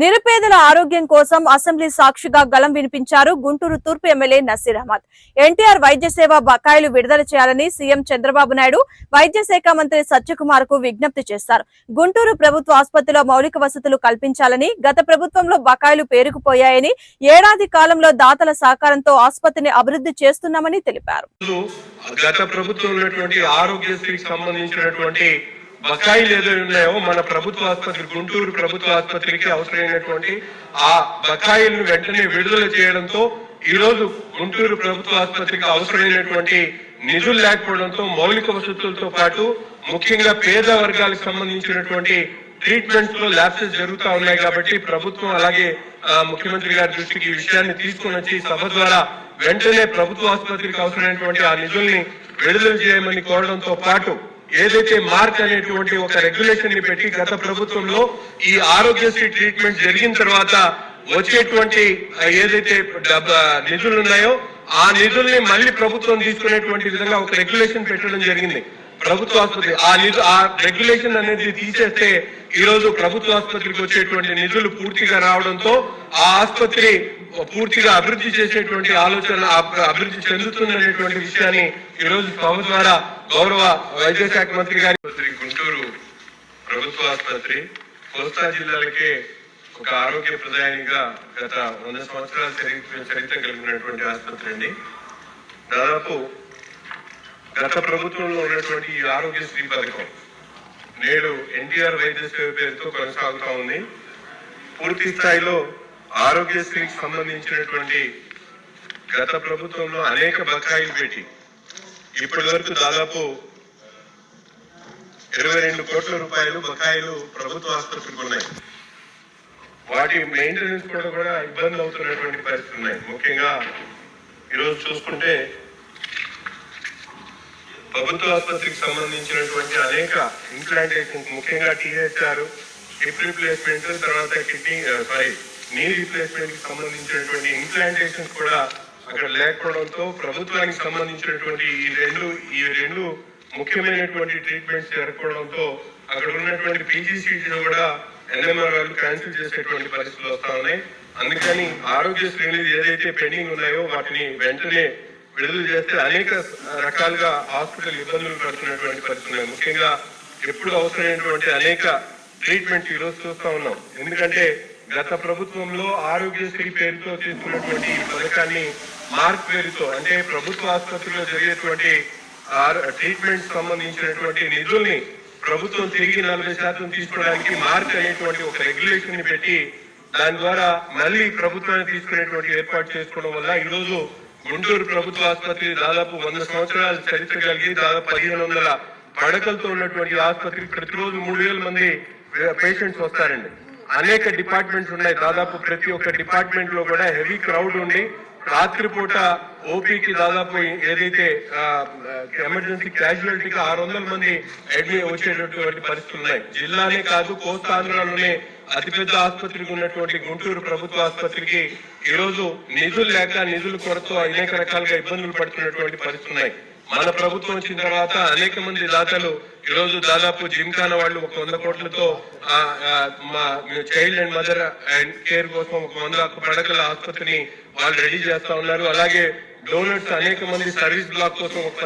నిరుపేదల ఆరోగ్యం కోసం అసెంబ్లీ సాక్షిగా గలం వినిపించారు గుంటూరు తూర్పు ఎమ్మెల్యే నసీర్ అహ్మద్. ఎన్టీఆర్ వైద్య సేవ బకాయిలు విడుదల చేయాలని సీఎం చంద్రబాబు నాయుడు వైద్య శాఖ మంత్రి సత్యకుమార్కు విజ్ఞప్తి చేశారు. గుంటూరు ప్రభుత్వ ఆసుపత్రిలో మౌలిక వసతులు కల్పించాలని గత ప్రభుత్వంలో బకాయిలు పేరుకుపోయాయని ఏడాది కాలంలో దాతల సహకారంతో ఆసుపత్రిని అభివృద్ధి చేస్తున్నామని తెలిపారు. గత ప్రభుత్వం ఉన్నటువంటి ఆరోగ్యశ్రీకి సంబంధించినటువంటి బకాయిలు ఏదో ఉన్నాయో మన ప్రభుత్వ ఆసుపత్రి గుంటూరు ప్రభుత్వ ఆసుపత్రికి అవసరమైనటువంటి ఆ బకాయిలను వెంటనే విడుదల చేయడంతో ఈ రోజు గుంటూరు ప్రభుత్వ ఆసుపత్రికి అవసరమైనటువంటి నిధులు లేకపోవడంతో మౌలిక వసతులతో పాటు ముఖ్యంగా పేద వర్గాలకు సంబంధించినటువంటి ట్రీట్మెంట్స్లో ల్యాబ్సెస్ జరుగుతూ ఉన్నాయి కాబట్టి ప్రభుత్వం అలాగే ఆ, ముఖ్యమంత్రి గారి దృష్టికి ఈ విషయాన్ని తీసుకుని వచ్చి సభ ద్వారా వెంటనే ప్రభుత్వ ఆసుపత్రికి అవసరమైనటువంటి ఆ నిధుల్ని విడుదల చేయమని కోరడంతో పాటు ఏదైతే మార్క్ అనేటువంటి ఒక రెగ్యులేషన్ని పెట్టి గత ప్రభుత్వంలో ఈ ఆరోగ్యశ్రీ ట్రీట్మెంట్ జరిగిన తర్వాత వచ్చేటువంటి ఏదైతే నిధులు ఉన్నాయో ఆ నిధుల్ని మళ్ళీ ప్రభుత్వం తీసుకునేటువంటి విధంగా ఒక రెగ్యులేషన్ పెట్టడం జరిగింది. ప్రభుత్వ ఆసుపత్రి ఆ నిధు ఆ రెగ్యులేషన్ అనేది తీసేస్తే ఈ రోజు ప్రభుత్వ ఆసుపత్రికి వచ్చేటువంటి నిధులు పూర్తిగా రావడంతో ఆ ఆసుపత్రి పూర్తిగా అభివృద్ధి చేసేటువంటి ఆలోచన అభివృద్ధి చెందుతుందనేటువంటి విషయాన్ని ఈ రోజు సభ ద్వారా గౌరవ వైద్య శాఖ మంత్రి గారి గుంటూరు ప్రభుత్వ ఆసుపత్రి కోస్తా జిల్లాలకే ఒక ఆరోగ్య ప్రదాయానిగా గత వంద సంవత్సరాల చరిత్ర చరిత్ర కలిగినటువంటి ఆసుపత్రి అండి. దాదాపు గత ప్రభుత్వంలో ఉన్నటువంటి ఈ ఆరోగ్యశ్రీ పథకం నేడు ఎన్టీఆర్ వైద్య సేవ పేరుతో కొనసాగుతా ఉంది. పూర్తి స్థాయిలో ఆరోగ్యశ్రీకి సంబంధించినటువంటి గత ప్రభుత్వంలో అనేక బకాయిలు పెట్టి ఇప్పటి వరకు దాదాపు ఇరవై రెండు కోట్ల రూపాయలు బకాయిలు ప్రభుత్వ ఆసుపత్రికి ఉన్నాయి. వాటి మెయింటెనెన్స్ కూడా కూడా ఇబ్బంది అవుతున్నటువంటి పరిస్థితులు ఉన్నాయి. ముఖ్యంగా ఈరోజు చూసుకుంటే ప్రభుత్వ ఆసుపత్రికి సంబంధించినటువంటి అనేక ఇంప్లాంటేషన్ ముఖ్యంగా టీహెచ్ఆర్ హిప్ రీప్లేస్మెంట్ తర్వాత కిడ్నీ సారీ నీ రీప్లేస్మెంట్కి సంబంధించినటువంటి ఇంప్లాంటేషన్ కూడా అక్కడ లేకపోవడంతో ప్రభుత్వానికి సంబంధించినటువంటి ఈ రెండు ఈ రెండు ముఖ్యమైనటువంటి ట్రీట్మెంట్స్ జరగకపోవడంతో అక్కడ ఉన్నటువంటి పీజీ కూడా ఎన్ఎంఆర్ వాళ్ళు క్యాన్సిల్ చేసేటువంటి పరిస్థితులు వస్తా ఉన్నాయి. అందుకని ఆరోగ్య శ్రేణులు ఏదైతే పెండింగ్ ఉన్నాయో వాటిని వెంటనే విడుదల చేస్తే అనేక రకాలుగా హాస్పిటల్ ఇబ్బందులు పడుతున్నటువంటి పరిస్థితులు ముఖ్యంగా ఎప్పుడు అవసరమైనటువంటి అనేక ట్రీట్మెంట్ ఈ రోజు ఉన్నాం. ఎందుకంటే గత ప్రభుత్వంలో ఆరోగ్యశ్రీ పేరుతో తీసుకున్నటువంటి ఈ పథకాన్ని మార్క్ పేరుతో అంటే ప్రభుత్వ ఆసుపత్రిలో జరిగేటువంటి ట్రీట్మెంట్ సంబంధించినటువంటి నిధుల్ని ప్రభుత్వం తిరిగి నలభై శాతం తీసుకోవడానికి మార్క్ అనేటువంటి ఒక రెగ్యులేషన్ని పెట్టి దాని ద్వారా మళ్ళీ ప్రభుత్వాన్ని తీసుకునేటువంటి ఏర్పాటు చేసుకోవడం వల్ల ఈరోజు గుంటూరు ప్రభుత్వ ఆసుపత్రి దాదాపు వంద సంవత్సరాల చరిత్ర కలిగి దాదాపు పదిహేను వందల పడకలతో ఉన్నటువంటి ఆసుపత్రికి ప్రతిరోజు మూడు వేల మంది పేషెంట్స్ వస్తారండి. అనేక డిపార్ట్మెంట్స్ ఉన్నాయి. దాదాపు ప్రతి ఒక్క డిపార్ట్మెంట్లో కూడా హెవీ క్రౌడ్ ఉండి రాత్రిపూట ఓపీకి దాదాపు ఏదైతే ఎమర్జెన్సీ క్యాజువాలిటీకి ఆరు వందల మంది అడ్మిట్ వచ్చేటటువంటి పరిస్థితులు ఉన్నాయి. జిల్లానే కాదు కోస్తాంధ్రలోనే అతిపెద్ద ఆసుపత్రికి ఉన్నటువంటి గుంటూరు ప్రభుత్వ ఆసుపత్రికి ఈ రోజు నిధులు లేక నిధులు కొరత అనేక రకాలుగా ఇబ్బందులు పడుతున్నటువంటి పరిస్థితులు ఉన్నాయి. మన ప్రభుత్వం వచ్చిన తర్వాత అనేక మంది దాతలు ఈ రోజు దాదాపు జిమ్ఖానా వాళ్ళు ఒక వంద కోట్లతో మా child and mother and care కోసం ఒక వంద పడకల ఆసుపత్రిని వాళ్ళు రెడీ చేస్తా ఉన్నారు. అలాగే డోనర్స్ అనేక మంది సర్వీస్ బ్లాక్ కోసం ఒక